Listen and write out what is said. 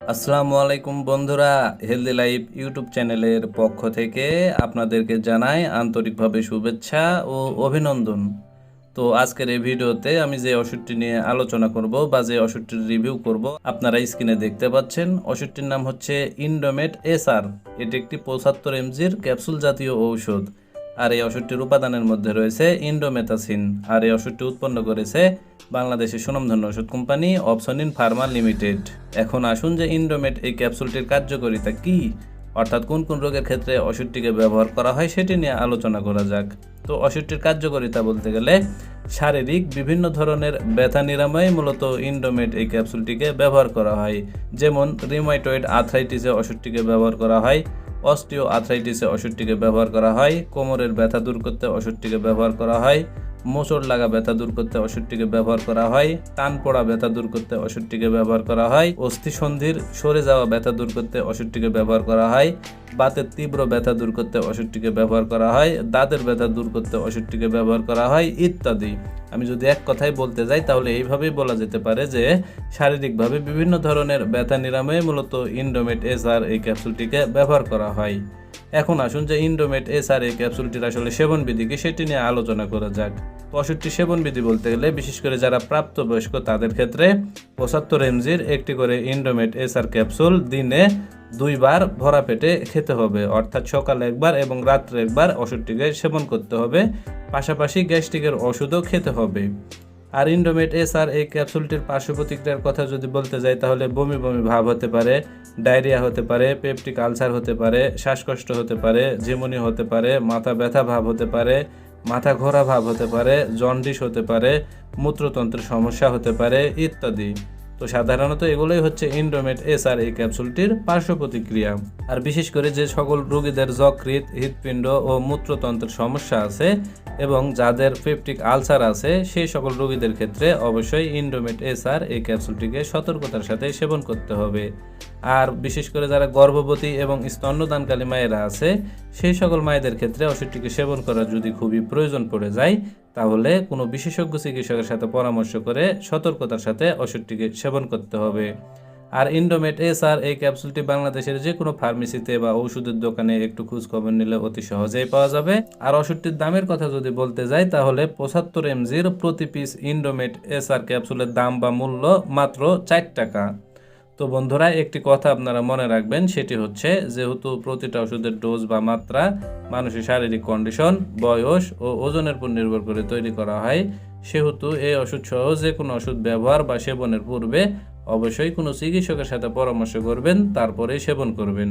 আসসালামু আলাইকুম বন্ধুরা হেলদি লাইফ ইউটিউব চ্যানেলের পক্ষ থেকে আপনাদেরকে জানাই আন্তরিকভাবে শুভেচ্ছা ও অভিনন্দন। তো আজকের এই ভিডিওতে আমি যে ওষুধটি নিয়ে আলোচনা করব বা যে ওষুধটির রিভিউ করব, আপনারা স্ক্রিনে দেখতে পাচ্ছেন। ওষুধটির নাম হচ্ছে ইন্ডোমেট এসআর এটি একটি পঁচাত্তর এমজির ক্যাপসুল জাতীয় ঔষধ। আর এই ওষুধটির উপাদানের মধ্যে রয়েছে ইন্ডোমেথাসিন। আর এই ওষুধটি উৎপন্ন করেছে বাংলাদেশের সুনামধন্য ওষুধ কোম্পানি অপসনিন ফার্মা লিমিটেড। এখন আসুন যে ইন্ডোমেট এই ক্যাপসুলটির কার্যকারিতা কি, অর্থাৎ কোন কোন রোগের ক্ষেত্রে ওষুধটিকে ব্যবহার করা হয় সেটি নিয়ে আলোচনা করা যাক। তো ওষুধটির কার্যকারিতা বলতে গেলে শারীরিক বিভিন্ন ধরনের ব্যথা নিরাময়ে মূলত ইন্ডোমেট এই ক্যাপসুলটিকে ব্যবহার করা হয়। যেমন রিমাইটয়েড আর্থ্রাইটিসে ওষুধটিকে ব্যবহার করা হয় অস্টিও আর্থ্রাইটিসে ওষুধটিকে ব্যবহার করা হয়, কোমরের ব্যথা দূর করতে ওষুধটিকে ব্যবহার করা হয় মোচড় লাগা ব্যথা দূর করতে ওষুধটিকে ব্যবহার করা হয়, টান পড়া ব্যথা দূর করতে ওষুধটিকে ব্যবহার করা হয়, অস্থিসন্ধির সরে যাওয়া ব্যথা দূর করতে ওষুধটিকে ব্যবহার করা হয় বাতের তীব্র ব্যথা দূর করতে ওষুধটিকে ব্যবহার করা হয়, দাঁতের ব্যথা দূর করতে ওষুধটিকে ব্যবহার করা হয়, ইত্যাদি। আমি যদি এক কথায় বলতে যাই, তাহলে এইভাবেই বলা যেতে পারে যে, শারীরিকভাবে বিভিন্ন ধরনের ব্যথা নিরাময়ে মূলত ইন্ডোমেট এসআর এই ক্যাপসুলটিকে ব্যবহার করা হয়। এখন আসুন যে ইন্ডোমেট এসআর এই ক্যাপসুলটির আসলে সেবনবিধি কি, সেটি নিয়ে আলোচনা করা যাক। ওষুধটি সেবনবিধি বলতে গেলে, বিশেষ করে যারা প্রাপ্তবয়স্ক, তাদের ক্ষেত্রে পঁচাত্তর এমজির একটি করে ইন্ডোমেট এসআর ক্যাপসুল দিনে দুইবার ভরা পেটে খেতে হবে। অর্থাৎ সকালে একবার এবং রাত্রে একবার ওষুধটিকে সেবন করতে হবে। পাশাপাশি গ্যাস্ট্রিকের ওষুধও খেতে হবে। আর ইন্ডোমেট এস আর এই ক্যাপসুলটির পার্শ্ব প্রতিক্রিয়ার কথা যদি বলতে যাই, তাহলে বমি বমি ভাব হতে পারে, ডায়রিয়া হতে পারে, পেপটিক আলসার হতে পারে, শ্বাসকষ্ট হতে পারে, ঝিমুনি হতে পারে, মাথা ব্যথা ভাব হতে পারে, মাথা ঘোরা ভাব হতে পারে, জন্ডিস হতে পারে, মূত্রতন্ত্রের সমস্যা হতে পারে ইত্যাদি। তো সাধারণত এগুলোই হচ্ছে ইন্ডোমেট এসআর এই ক্যাপসুলটির পার্শ্ব প্রতিক্রিয়া। আর বিশেষ করে যে সকল রোগীদের যকৃত হৃৎপিণ্ড ও মূত্রতন্ত্রের সমস্যা আছে এবং যাদের পেপটিক আলসার আছে, সেই সকল রোগীদের ক্ষেত্রে অবশ্যই ইন্ডোমেট এসআর এই ক্যাপসুলটিকে সতর্কতার সাথে সেবন করতে হবে। আর বিশেষ করে যারা গর্ভবতী এবং স্তন্যদানকালী মায়েরা আছে, সেই সকল মায়েদের ক্ষেত্রে ওষুধটিকে সেবন করা যদি খুবই প্রয়োজন পড়ে যায়, তাহলে কোনো বিশেষজ্ঞ চিকিৎসকের সাথে পরামর্শ করে সতর্কতার সাথে ওষুধটিকে সেবন করতে হবে। আর ইন্ডোমেট এস আর এই ক্যাপসুলটি বাংলাদেশের যে কোনো ফার্মেসিতে বা ওষুধের দোকানে একটু খোঁজ খবর নিলে অতি সহজেই পাওয়া যাবে। আর ওষুধটির দামের কথা যদি বলতে যাই, তাহলে পঁচাত্তর এমজির প্রতি পিস ইন্ডোমেট এস আর ক্যাপসুলের দাম বা মূল্য মাত্র চার টাকা। তো বন্ধুরা, একটি কথা আপনারা মনে রাখবেন, সেটি হচ্ছে যেহেতু প্রতিটা ওষুধের ডোজ বা মাত্রা মানুষের শারীরিক কন্ডিশন বয়স ও ওজনের উপর নির্ভর করে তৈরি করা হয়, সেহেতু এই ওষুধ সহ যে কোনো ওষুধ ব্যবহার বা সেবনের পূর্বে অবশ্যই কোনো চিকিৎসকের সাথে পরামর্শ করবেন, তারপরে সেবন করবেন।